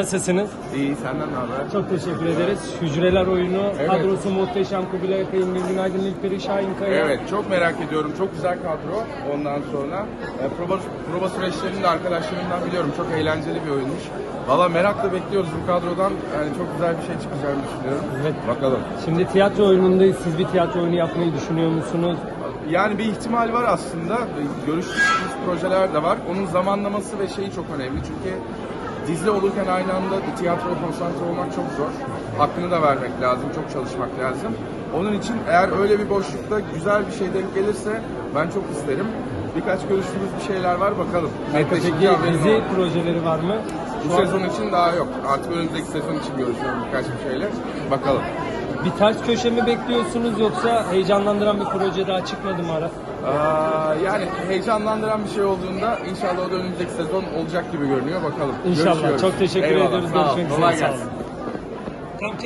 Nasılsınız? İyi, senden ne haber? Çok teşekkür ederiz. Hücreler oyunu, Evet. kadrosu muhteşem. Kubilay Akay'ın, Nilgün Aydın, İlperi Şahin Kaya. Evet, çok merak ediyorum. Çok güzel kadro. Ondan sonra e, prova, prova süreçlerini de arkadaşlarımdan biliyorum. Çok eğlenceli bir oyunmuş. Valla merakla bekliyoruz bu kadrodan. Yani çok güzel bir şey çıkacağını düşünüyorum. Evet. Bakalım. Şimdi tiyatro oyunundayız. Siz bir tiyatro oyunu yapmayı düşünüyor musunuz? Yani bir ihtimal var aslında. Görüştüğümüz projeler de var. Onun zamanlaması ve şeyi çok önemli. Çünkü dizi olurken aynı anda tiyatroya konsantre olmak çok zor. Hakkını da vermek lazım, çok çalışmak lazım. Onun için eğer öyle bir boşlukta güzel bir şey denk gelirse ben çok isterim. Birkaç görüştüğümüz bir şeyler var bakalım. Netleşince Peki haberim dizi olur. projeleri var mı? Bu sezon için daha yok. Artık önümüzdeki sezon için görüşüyorum birkaç bir şeyle. Bakalım. bir ters köşe mi bekliyorsunuz yoksa heyecanlandıran bir proje daha çıkmadı mı ara? Aa, yani heyecanlandıran bir şey olduğunda inşallah o da önümüzdeki sezon olacak gibi görünüyor. Bakalım. İnşallah. Görüşüyoruz. Çok teşekkür Eyvallah, ediyoruz. sağ ol. Görüşmek Kolay üzere. Sağ gelsin. olun.